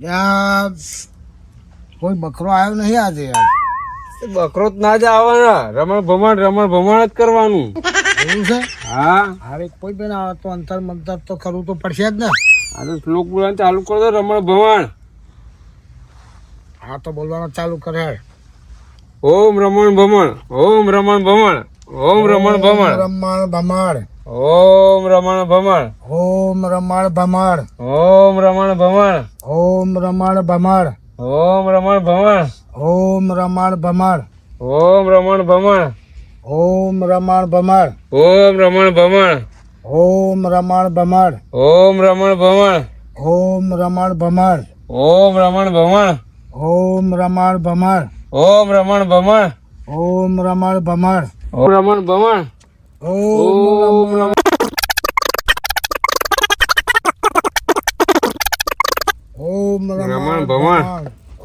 ત્યાં કોઈ બકરો આવ્યો નહીં આજે યાર. બકરો જ ના જ આવવાના રમણ ભમણ રમણ ભમણ જ કરવાનું. એવું છે? હા. હવે કોઈ બેન આવે તો અંતર મંતર તો કરવું તો પડશે જ ને. આ તો શ્લોક બોલવાનું ચાલુ કરો તો રમણ ભમણ. હા તો બોલવાનું ચાલુ કરે. ઓમ રમણ ભમણ ઓમ રમણ ભમણ ઓમ રમણ ભમણ. રમણ ભમણ. ઓમ રમણ ભમણ. ઓમ રમણ ભમણ. ઓમ રમણ ભમણ. ઓમ રમણ ભમણ ઓમ રમણ ભમણ ઓમ રમણ ભમણ ઓમ રમણ ભમણ ઓમ રમણ ભમણ ઓમ રમણ ભમણ ઓમ રમણ ભમણ ઓમ રમણ ભમણ ઓમ રમણ ભમણ ઓમ રમણ ભમણ ઓમ રમણ ભમણ ઓમ રમણ ભમણ ઓમ રમણ ભમણ ઓમ રમણ ભમણ ઓમ રમણ રમણ ભમણ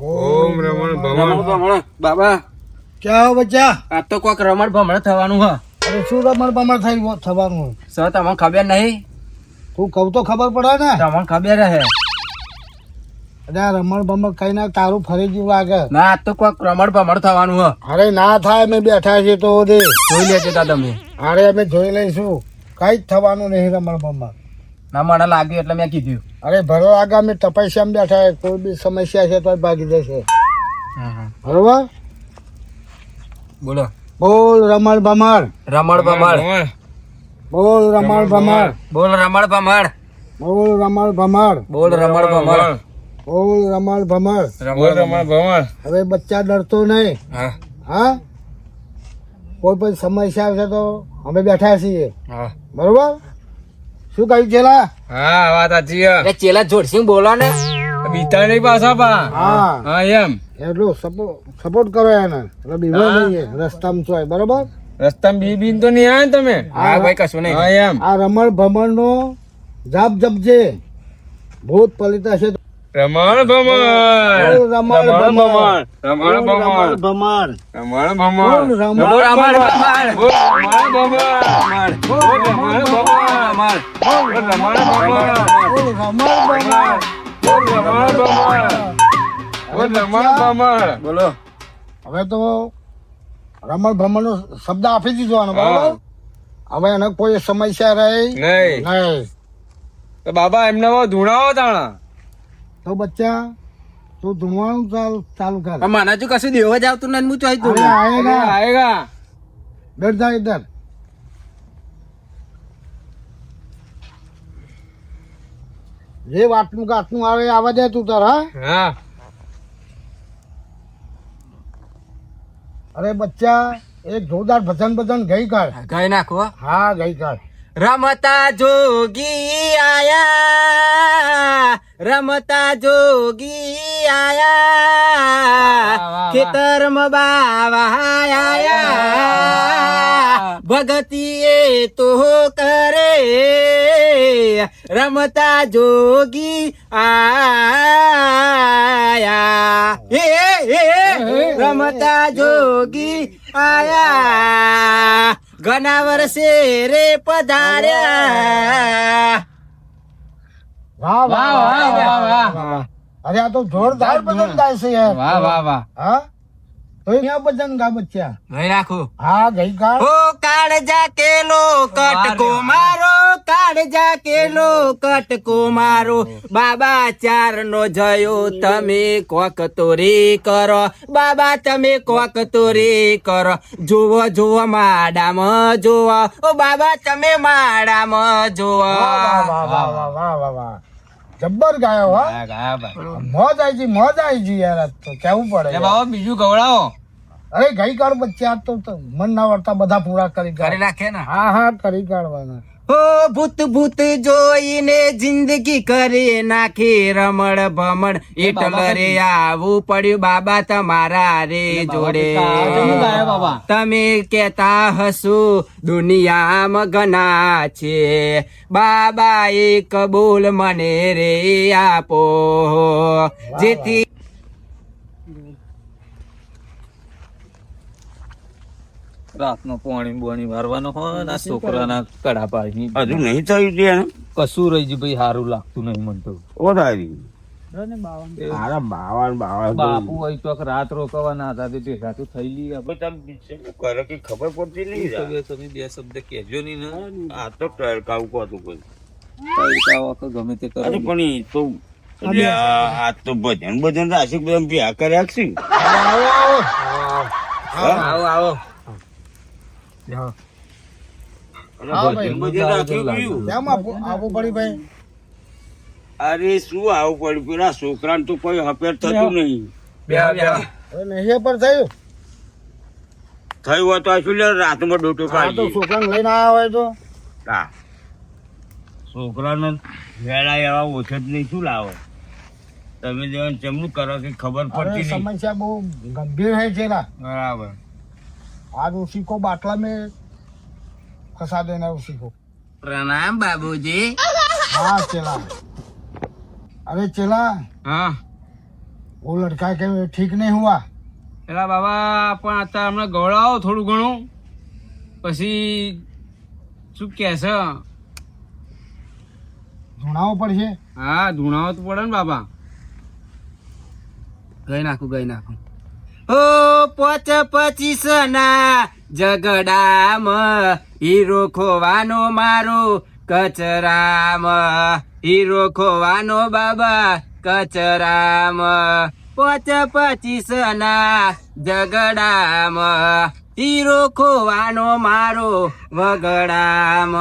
ઓમ રમણ ભમણ બાબા. ક્યાં હો બચ્ચા? આ તો કોક રમણ ભમણ થવાનું હા. અરે શું રમણ ભમણ થઈ થવાનું? સર તમને ખબર નહીં? તું કહું તો ખબર પડે ને. તમને ખબર હે અરે આ રમણ ભમણ કઈ ના તારું ફરી જેવું લાગે. ના આ તો કોક રમણ ભમણ થવાનું હ. અરે ના થાય અમે બેઠા છીએ તો દે જોઈ લેજો તા તમે. અરે અમે જોઈ લઈશું. કઈ જ થવાનું નહીં રમણ ભમણ. ના મને લાગ્યું એટલે મેં કીધું. અરે ભરો આગામી તપસ્યામાં બેઠા કોઈ બી સમસ્યા છે તો ભાગી જશે. બરોબર? બોલો. બોલ રમણ ભમણ રમણ ભમણ બોલ રમણ ભમણ બોલ રમણ ભમણ બોલ રમણ ભમણ બોલ રમણ ભમણ બોલ રમણ ભમણ રમણ રમણ ભમણ હવે બચ્ચા ડરતો નહીં. હા. હા? કોઈ પણ સમસ્યા છે તો અમે બેઠા છીએ. હા. બરોબર? શું કહ્યું ચેલા? હા વાત સાચી. એ ચેલા જોડસિંહ બોલો ને. બીતા નહીં પાછા પા. હા. હા એમ. એટલું સપોર્ટ કરો એને. એટલે બીવો નહીં રસ્તામાં છો બરોબર? રસ્તામાં બી બીન તો નહીં આવે તમે? હા. ભાઈ કશું નહીં. હા એમ. આ રમણ ભમણ નો જાપ જપજે. ભૂત પલિતા છે રમણ ભમણ. રમણ રમણ ભમણ. રમણ ભમણ. ભમણ. રમણ ભમણ. રમણ ભમણ. રમણ ભમણ. રમણ ભમણ. રમણ રમણ રમણ રમણ બોલો. હવે તો રમણ ભમણ નો શબ્દ આપી દીધો આનો બરોબર? હવે એને કોઈ સમસ્યા રહી નહીં. નહીં. તો બાબા એમને ધૂણાવો તાણા. તો બચ્ચા તું ધૂણવાનું ચાલ ચાલુ કર. મને હજુ કશું દેવા જ આવતું નથી હું તો આવેગા આયેગા આએગા બેઠ જા ઇધર જે વાતનું કાટનું આવે આવા દે તું તાર હા? અરે બચ્ચા એક જોરદાર ભજન ભજન ગઈ કાલ ગઈ નાખો હા. ગઈ કાલ રમતા જોગી આયા રમતા જોગી આયા ખેતરમાં બાવા આયા. ભગતીએ તો કરે. રમતા જોગી આયા. હે હે રમતા જોગી આયા. ઘણા વર્ષે રે પધાર્યા. વાહ વાહ વાહ વાહ, અરે આ તો જોરદાર ગાય છે. વાહ વાહ વાહ. હા? બાબા ચાર નો જયો તમે કોક તોરી કરો. બાબા તમે કોક તોરી કરો. જોવો જોવો માડામાં જોવો ઓ બાબા તમે માડામાં જોવો જબ્બર ગાયો હા. મોજ આવી મોજ આવી યાર તો. કેવું પડે બાબા બીજું ગવડાવો. અરે ગઈ કાળ બચ્ચા તો મન ના વળતા બધા પૂરા કરી કરી નાખે ને? હા હા કરી કાઢવાના. ઓ ભૂત ભૂત જોઈને જિંદગી કરી નાખી રમણ ભમણ. એટલે રે આવું પડ્યું. બાબા તમારા રે જોડે. તમે કેતા હસુ દુનિયામાં ઘણા છે. બાબા એક બોલ મને રે આપો. જેથી રાતનો પાણી બોણી મારવાનો હોય ને છોકરાના કડા પાડી હજુ નહીં થયું છે કશું રહી ગયું ભાઈ સારું લાગતું નહીં મને તો. ઓ તારી મારા બાવન. બાવન બાપુ હોય ચોક રાત રોકવાના હતા તે ભેગા થઈ લઈએ. તમે બીજે શું કરે કે ખબર પડતી નહીં તમે તમે બે શબ્દ કહેજો નહીં ને. આ તો ટળકાવું કોતું કોઈ તડકાવો કે ગમે તે કરો પણ તો આ તો ભજન ભજન રાશિક બધા ભેગા કર્યા છે આવો આવો. આવો આવો. અરે હા. અરે શું આવું પડ્યું? પેલા છોકરા તો કોઈ હપેર થતું નહીં. થયું. થયું હોય તો શું લે રાતમાં ડોટો કાઢી છોકરા લઈને આવ્યા હોય તો. છોકરાને વેળા એવા ઓછો જ નહીં શું લાવો? તમે જેવાનું ચમનું કરો કે ખબર પડતી સમસ્યા બહુ ગંભીર હોય છે બરાબર. आज उसी को बाटला में फंसा देना है उसी को પ્રણામ બાબુજી हाँ चेला अरे चेला હા वो लड़का के ठीक नहीं हुआ પેલા બાબા પણ અત્યારે હમણાં ગવડાવો થોડું ઘણું પછી શું કે છે ધૂણાવો પડશે હા ધૂણાવો તો પડે ને બાબા ગઈ નાખું ગઈ નાખું ઓ પોચ પચીસ ના ઝઘડામાં હીરો ખોવાનો મારો કચરામ હીરો ખોવાનો બાબા કચરામ. પોચ પચીસ ના ઝઘડામાં હીરો ખોવાનો મારો વગડામ.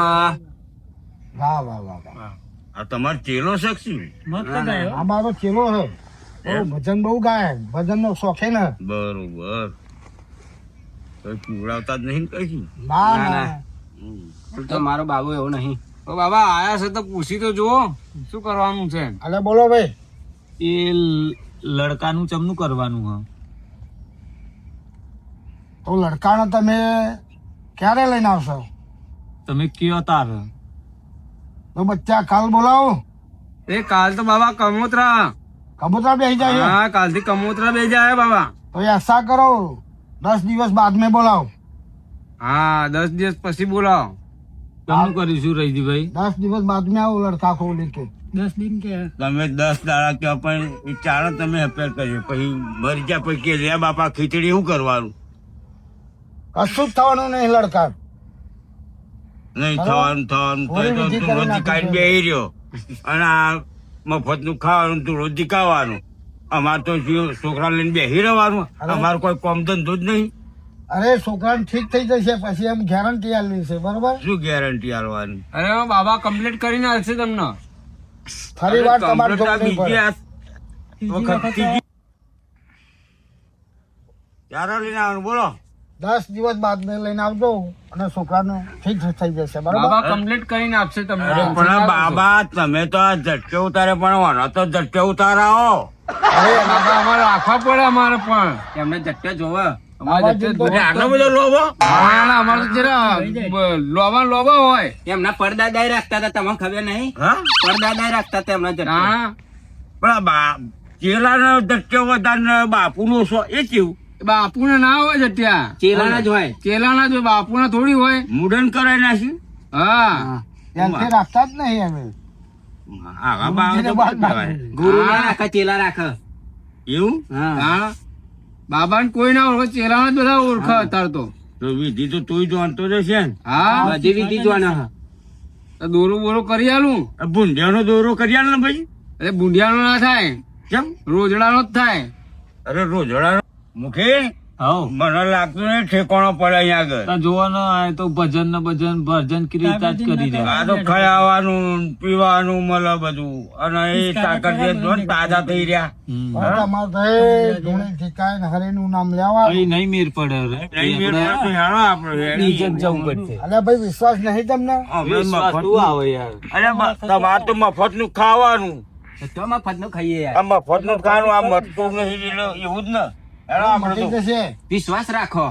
વાહ વાહ વાહ તમારો ચેલો શખ્સ અમારો ચેલો है બહુ ભજન બહુ ગાય. ભજન નો શોખ છે ને. બરોબર. કોઈ પીવડાવતા જ નહીં કઈ ના ના, ના. તો મારો બાબુ એવો નહીં. તો બાબા આયા છે તો પૂછી તો જુઓ. શું કરવાનું છે? અલે બોલો ભાઈ. એ લડકાનું ચમનું કરવાનું હા. તો લડકાને તમે ક્યારે લઈને આવશો? તમે કયો તાર? તો બચ્ચા કાલ બોલાવો. એ કાલ તો બાબા કમોતરા. કબૂતરા બે જાય હા કાલથી કબૂતરા બે જાય બાબા. તો એસા કરો. દસ દિવસ બાદ મેં બોલાવો. હા દસ દિવસ પછી બોલાવો. શું કરીશું રહીજીભાઈ દસ દિવસ બાદ મેં આવો લડતા ખોલી કે. તમે દસ દાડા કે પણ ચાર તમે અપેર કર્યો પછી મરી ગયા પછી કે લે બાપા ખીચડી શું કરવાનું? કશું જ થવાનું નહીં લડકાર નહીં થવાનું થવાનું. તો કાઢી બે રહ્યો. અને આ મફતનું ખાવાનું તું રોજ ખાવાનું. અમારે તો છોકરા લઈને બેસી રહેવાનું. અમારે કોઈ કોમ ધંધો જ નહીં. અરે છોકરાને ઠીક થઈ જશે પછી એમ ગેરંટી આપવી છે બરોબર? શું ગેરંટી આલવાની? અરે બાબા કમ્પ્લીટ કરીને આવશે તમને. ફરી વાર તમારે ક્યારે લઈને આવવાનું બોલો. દસ દિવસ બાદ લઈને આવજો અને છોકરાનું ઠીક થઈ જશે બરોબર? બાબા કમ્પ્લીટ કરીને આપશે તમને. પણ બાબા તમે તો આ ઝટકે ઉતારે પણ વાના તો ઝટકે ઉતારાઓ. અરે બાબા અમારે રાખવા પડે અમારે પણ. એમને ઝટકે જોવે. એમના પડદાદાય રાખતા હતા તમને ખબર નહીં? હા? પડદાદાય રાખતા હતા એમના પણ આ બા ચેલાનો ઝટકે વધારે બાપુનો સો એ કેવું? બાપુને ના હોય જટ્યા ચેલાના જ હોય. ચેલાના જ હોય બાપુના થોડી હોય. મુડન કરાઈ નાખી હા. રાખતા જ નહીં અમે આવા બા તો બાદ શું કહેવાય? ગુરુ ના હા. ચેલા રાખે. એવું? હા. હા. કોઈ ના ઓળખે ચેલાના જ બધા ઓળખે અત્યારે તો. તો વિધિ તો તું જાણતો જ હશે ને. હા. બધી વિધિ જોવાના. દોરો બોરો કરી આલું. ભૂંડિયાનો દોરો કર્યા ને ભાઈ અરે બુંડિયાનો ના થાય. કેમ? રોજડાનો જ થાય. અરે રોજડા મુખી મને લાગતું નહીં ઠેકોણો પડે અહીંયા આગળ. તો જોવો ને આ તો ભજન ને ભજન ભજન કીર્તન જ કરી દે આ તો ખાવાનું પીવાનું મળે બધું. અને એ તાકાત જે તાજા થઈ રહ્યા. ને નામ લેવા અહીં નહીં મેર પડે જવું પડશે. ભાઈ વિશ્વાસ નહીં તમને? મફત આવે યાર. અરે તમારે તો મફતનું ખાવાનું. તો મફતનું ખાઈએ આ મફતનું ખાવાનું આ મટતું નહીં એવું જ ને. જશે વિશ્વાસ રાખો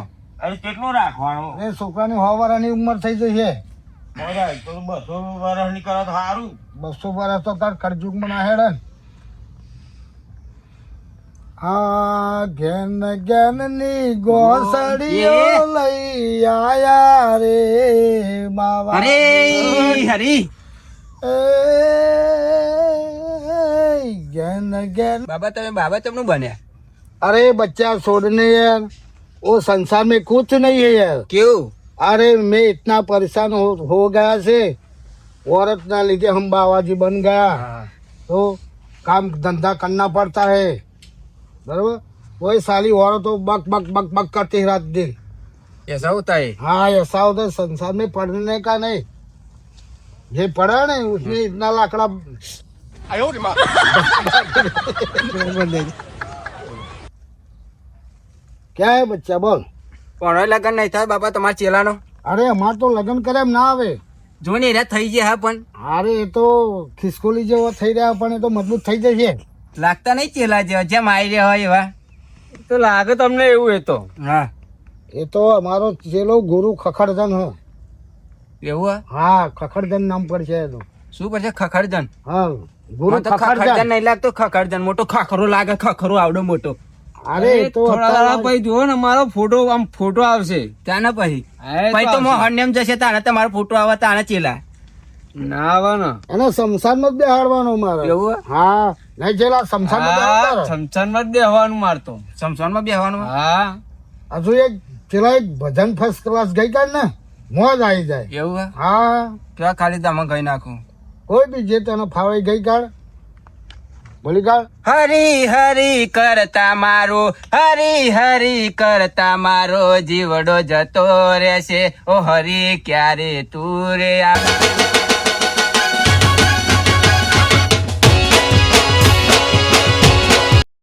કેટલું રાખવાનું એ છોકરાની સો ઉંમર થઈ જશે બસો વર્ષની કરો તો સારું બસો વર્ષ તો તાર ખરજુગમાં ના હેડે આ ઘેન ઘેનની ગોસડીઓ લઈ આયા રે બાવા હરે હરી ઘેન ઘેન બાબા તમે બાબા તમને બન્યા अरे बच्चा छोड़ने यार। वो संसार में कुछ नहीं है यार। કેવું अरे मैं इतना परेशान हो, हो गया से औरत ना लीजिए हम बाबा जी बन गया। हाँ। तो काम धंधा करना पड़ता है। बराबर? वही साली औरत तो बक बक बक बक करती है रात दिन। ऐसा होता है? हाँ ऐसा होता है। संसार में पढ़ने का नहीं। ये पढ़ा नहीं उसमें इतना लाकड़ा ક્યાં બચ્ચા બોલ. કોનો લગન નહીં થાય બાપા તમારા ચેલાનો? અરે અમાર તો લગન કરે એમ ના આવે. જો ને એના થઈ જાય હા પણ. અરે એ તો ખિસકોલી જેવો થઈ રહ્યા પણ એ તો મજબૂત થઈ જશે. લાગતા નહીં ચેલા જેવા જેમ આવી રહ્યા હોય એવા. તો લાગે તમને એવું એ તો. હા. એ તો અમારો ચેલો ગુરુ ખખડધન હો. એવું હા? ખખડધન નામ પર છે એનું શું પડશે ખખડધન? હા ગુરુ તો ખખડધન. નહીં લાગતો ખખડધન. મોટો ખખરો લાગે ખખરો આવડો મોટો. અરે તો પછી જુઓ ને મારો ફોટો આમ ફોટો આવશે. ત્યાં પછી? પછી તો હરનેમ જશે તારે તમારો ફોટો આવે તારે ચેલા. ના આવે ને. એને શમશાનમાં જ બેહાડવાનો મારે. એવું? હે? નહીં ચેલા શમશાનમાં. સમસાનમાં જ બેહવાનું મારતો સમસાનમાં બેહવાનું? હા. હજુ એક પેલા એક ભજન ફર્સ્ટ ક્લાસ ગઈ કાઢ ને મોજ આવી જાય. એવું હા? પેલા ખાલી તમે ગઈ નાખું? કોઈ બી જે તને ફાવે ગઈ કાઢ બોલી કાઢ હરી હરી કરતા મારો, હરી હરી કરતા મારો જીવડો જતો રહેશે. ઓ હરી, ક્યારે તું રે આ